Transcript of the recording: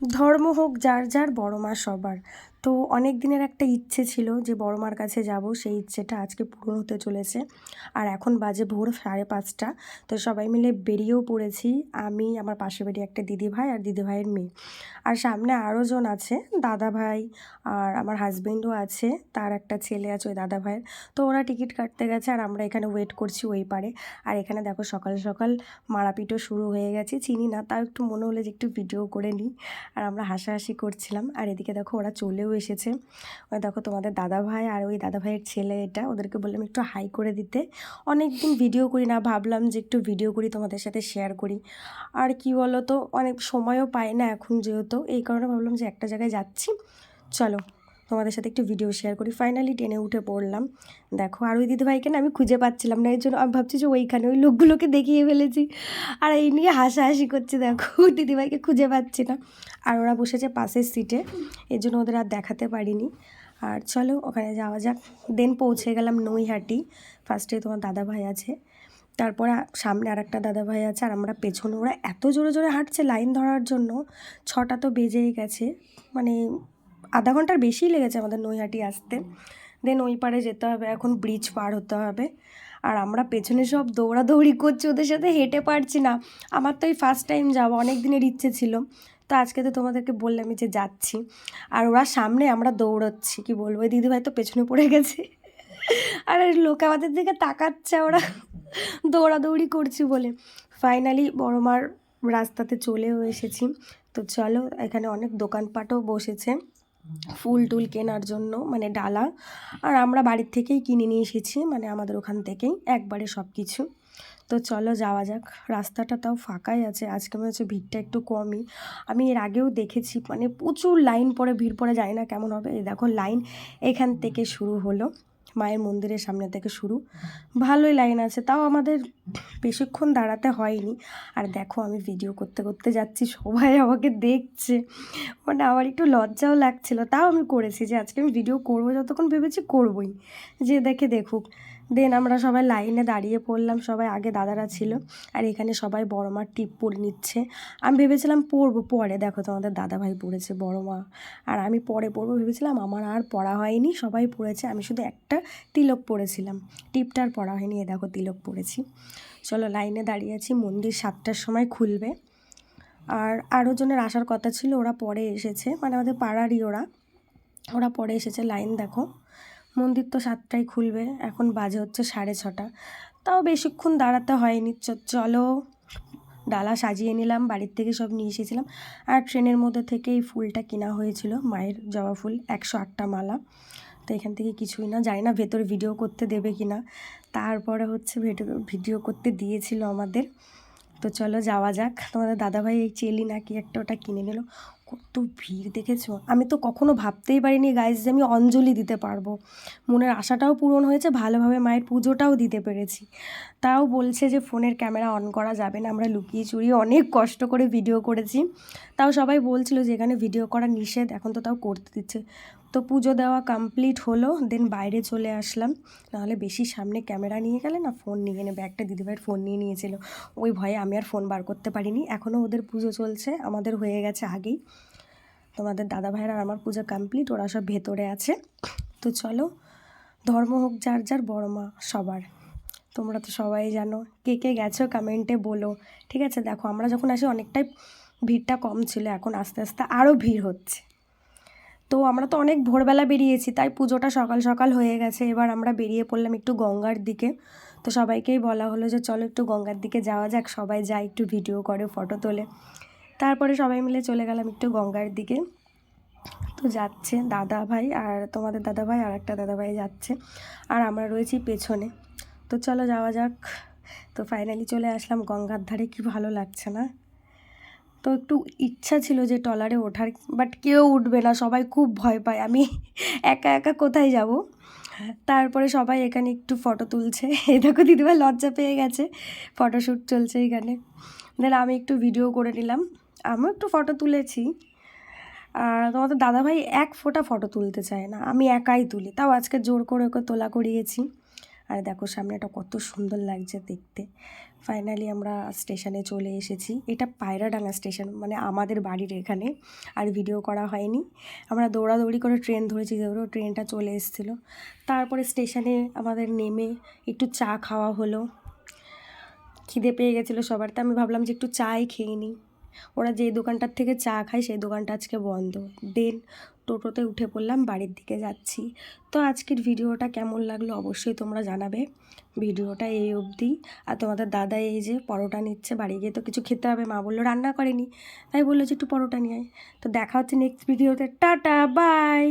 ধর্ম হোক যার যার বড় মা সবার। তো অনেক দিনের একটা ইচ্ছে ছিল যে বড় মার কাছে যাব, সেই ইচ্ছেটা আজকে পূরণ হতে চলেছে। আর এখন বাজে ভোর সাড়ে পাঁচটা, তো সবাই মিলে বেরিয়েও পড়েছি। আমি, আমার পাশে বাড়ি একটা দিদি ভাই আর দিদি ভাইয়ের মেয়ে। আর সামনে আরও জন আছে দাদা ভাই আর আমার হাজবেন্ডও আছে, তার একটা ছেলে আছে ওই দাদা ভাইয়ের তো ওরা টিকিট কাটতে গেছে আর আমরা এখানে ওয়েট করছি ওই পারে। আর এখানে দেখো সকাল সকাল মারাপিটও শুরু হয়ে গেছে, চিনি না, তাও একটু মনে হলে যে একটু ভিডিও করে নিই। আর আমরা হাসাহাসি করছিলাম। আর এদিকে দেখো ওরা চলেও এসেছে। ওই দেখো তোমাদের দাদা ভাই আর ওই দাদা ভাইয়ের ছেলে এটা, ওদেরকে বললাম একটু হাই করে দিতে। অনেক দিন ভিডিও করি না, ভাবলাম যে একটু ভিডিও করি, তোমাদের সাথে শেয়ার করি। আর কি বলো তো অনেক সময়ও পাই না এখন যেহেতু, এই কারণে ভাবলাম যে একটা জায়গায় যাচ্ছি। চলো। তোমাদের সাথে একটু ভিডিও শেয়ার করি। ফাইনালি টেনে উঠে পড়লাম। দেখো, আর ওই দিদিভাইকে না আমি খুঁজে পাচ্ছিলাম না এই জন্য আমি ভাবছি যে ওইখানে ওই লোকগুলোকে দেখিয়ে ফেলেছি। আর এই নিয়ে হাসাহাসি করছে, দেখো, দিদিভাইকে খুঁজে পাচ্ছি না। আর ওরা বসেছে পাশের সিটে এর জন্য ওদের আর দেখাতে পারিনি। আর চলো, ওখানে যাওয়া যাক। দেন পৌঁছে গেলাম নৈহাটি। ফার্স্টে তোমার দাদা ভাই আছে। তারপরে সামনে আর একটা দাদা ভাই আছে, আর আমরা পেছনে। ওরা এত জোরে জোরে হাঁটছে লাইন ধরার জন্য। ছটা তো বেজেই গেছে। মানে আধা ঘণ্টার বেশিই লেগেছে আমাদের নৈহাটি আসতে। দেন ওই পারে যেতে হবে, এখন ব্রিজ পার হতে হবে। আর আমরা পেছনে সব দৌড়াদৌড়ি করছি, ওদের সাথে হেঁটে পারছি না। আমার তো এই ফার্স্ট টাইম যাব অনেক দিনের ইচ্ছে ছিল। তো আজকে তো তোমাদেরকে বললামই যে যাচ্ছি। আর ওরা সামনে আমরা দৌড়াচ্ছি, কি বলব? দিদিভাই তো পেছনে পড়ে গেছে। আর লোক আমাদের দিকে তাকাচ্ছে ওরা। দৌড়াদৌড়ি করছি বলে। ফাইনালি বড় মার রাস্তাতে চলেও এসেছি। তো চলো, এখানে অনেক দোকানপাটও বসেছে। ফুল টুল কেনার জন্য মানে ডালা। আর আমরা বাড়ির থেকেই কিনে নিয়ে এসেছি মানে আমাদের ওখান থেকেই, একবারে সব কিছু তো চলো যাওয়া যাক। রাস্তাটা তাও ফাঁকাই আছে, আজকে মনে হচ্ছে ভিড়টা একটু কমই। আমি এর আগেও দেখেছি মানে প্রচুর লাইন পরে ভিড় পরে যায় না কেমন হবে। দেখো, লাইন এখান থেকে শুরু হলো। মায়ের মন্দিরের সামনে থেকে শুরু। ভালোই লাইন আছে তাও আমাদের বেশিক্ষণ দাঁড়াতে হয়নি। আর দেখো আমি ভিডিও করতে করতে যাচ্ছি সবাই আমাকে দেখছে। মানে আমার একটু লজ্জাও লাগছিল তাও আমি করেছি যে আজকে আমি ভিডিও করব যতক্ষণ ভেবেছি করবই। যে দেখে দেখুক। দেন আমরা সবাই লাইনে দাঁড়িয়ে পড়লাম, সবাই আগে দাদারা ছিল আর এখানে সবাই বড় মার টিপ পরে নিচ্ছে। আমি ভেবেছিলাম পরবো পরে, দেখো তোমাদের দাদা ভাই পড়েছে বড় মা আর আমি পরে পরবো ভেবেছিলাম, আমার আর পড়া হয়নি, সবাই পড়েছে, আমি শুধু একটা তিলক পড়েছিলাম। টিপটা আর পড়া হয়নি, এ দেখো তিলক পড়েছি। চলো লাইনে দাঁড়িয়ে আছি, মন্দির সাতটার সময় খুলবে। আর আরও জনের আসার কথা ছিল, ওরা পরে এসেছে মানে আমাদের পাড়ারই ওরা। ওরা পরে এসেছে, লাইন দেখো। মন্দির তো সাতটায় খুলবে, এখন বাজে হচ্ছে সাড়ে ছটা। তাও বেশিক্ষণ দাঁড়াতে হয়নি চলো ডালা সাজিয়ে নিলাম, বাড়ির থেকে সব নিয়ে এসেছিলাম। আর ট্রেনের মধ্যে থেকে এই ফুলটা কেনা হয়েছিল, মায়ের জবা ফুল, একশো আটটা মালা। তো এখান থেকে কিছুই না, জানি না ভেতরে ভিডিও করতে দেবে কি না তারপরে হচ্ছে ভিডিও করতে দিয়েছিল আমাদের। তো চলো যাওয়া যাক। তোমাদের দাদাভাই এই চেলি নাকি একটা ওটা কিনে নিল। কত ভিড় দেখেছ? আমি তো কখনো ভাবতেই পারিনি গাইজ যে আমি অঞ্জলি দিতে পারব। মনের আশাটাও পূরণ হয়েছে, ভালোভাবে মায়ের পুজোটাও দিতে পেরেছি। তাও বলছে যে ফোনের ক্যামেরা অন করা যাবে না, আমরা লুকিয়ে চুরিয়ে অনেক কষ্ট করে ভিডিও করেছি। তাও সবাই বলছিল যে এখানে ভিডিও করা নিষেধ, এখন তো তাও করতে দিচ্ছে। তো পুজো দেওয়া কমপ্লিট হলো দেন বাইরে চলে আসলাম। নাহলে বেশি সামনে ক্যামেরা নিয়ে গেলে না ফোন নিয়ে নেবে, একটা দিদিভাইয়ের ফোন নিয়ে নিয়েছিল। ওই ভয়ে আমি আর ফোন বার করতে পারিনি এখনও ওদের পুজো চলছে, আমাদের হয়ে গেছে আগেই। তোমাদের দাদা ভাইয়ের আর আমার পুজো কমপ্লিট ওরা সব ভেতরে আছে। তো চলো, ধর্ম হোক যার যার, বড় মা সবার। তোমরা তো সবাই জানো। কে কে গেছো কমেন্টে বলো। ঠিক আছে, দেখো আমরা যখন আসি অনেকটাই ভিড়টা কম ছিল, এখন আস্তে আস্তে আরও ভিড় হচ্ছে। তো আমরা তো অনেক ভোরবেলা বেরিয়েছি, তাই পুজোটা সকাল সকাল হয়ে গেছে। এবার আমরা বেরিয়ে পড়লাম একটু গঙ্গার দিকে। তো সবাইকেই বলা হলো যে, চলো একটু গঙ্গার দিকে যাওয়া যাক, সবাই যায় একটু ভিডিও করে ফটো তোলে। তারপরে সবাই মিলে চলে গেলাম একটু গঙ্গার দিকে। তো যাচ্ছে দাদা ভাই আর তোমাদের দাদা ভাই আর একটা দাদা ভাই যাচ্ছে। আর আমরা রয়েছি পেছনে। তো চলো যাওয়া যাক। তো ফাইনালি চলে আসলাম গঙ্গার ধারে, কি ভালো লাগছে না? তো একটু ইচ্ছা ছিল যে টলারে ওঠার বাট কেউ উঠবে না, সবাই খুব ভয় পায়। আমি একা একা কোথায় যাব? তারপরে সবাই এখানে একটু ফটো তুলছে। এ দেখো দিদিভাই লজ্জা পেয়ে গেছে ফটোশ্যুট চলছে এখানে। দেন আমি একটু ভিডিও করে নিলাম। আমিও একটু ফটো তুলেছি। আর তোমাদের দাদাভাই এক ফোঁটা ফটো তুলতে চায় না, আমি একাই তুলি। তাও আজকে জোর করে ওকে তোলা করিয়েছি। আর দেখো সামনে সামনেটা কত সুন্দর লাগছে দেখতে। ফাইনালি আমরা স্টেশনে চলে এসেছি। এটা পায়রাডাঙ্গা স্টেশন মানে আমাদের বাড়ির এখানে। আর ভিডিও করা হয়নি। আমরা দৌড়াদৌড়ি করে ট্রেন ধরেছি ধরো ট্রেনটা চলে এসেছিল। তারপরে স্টেশনে আমাদের নেমে একটু চা খাওয়া হলো। খিদে পেয়ে গেছিল সবার, তো আমি ভাবলাম যে একটু চাই খেয়ে নিই। ওরা যে দোকানটার থেকে চা খায় সেই দোকানটা আজকে বন্ধ। দেন টোটোতে উঠে পড়লাম, বাড়ির দিকে যাচ্ছি। তো আজকের ভিডিওটা কেমন লাগল অবশ্যই তোমরা জানাবে। ভিডিওটা এই অবধি। আর তোমাদের দাদা এই যে পরোটা নিচ্ছে, বাড়ি গিয়ে তো কিছু খেতে হবে, মা বলল রান্না করেনি। তাই বলল যে একটু পরোটা নিয়ে তো দেখা হচ্ছে নেক্সট ভিডিওতে টাটা বাই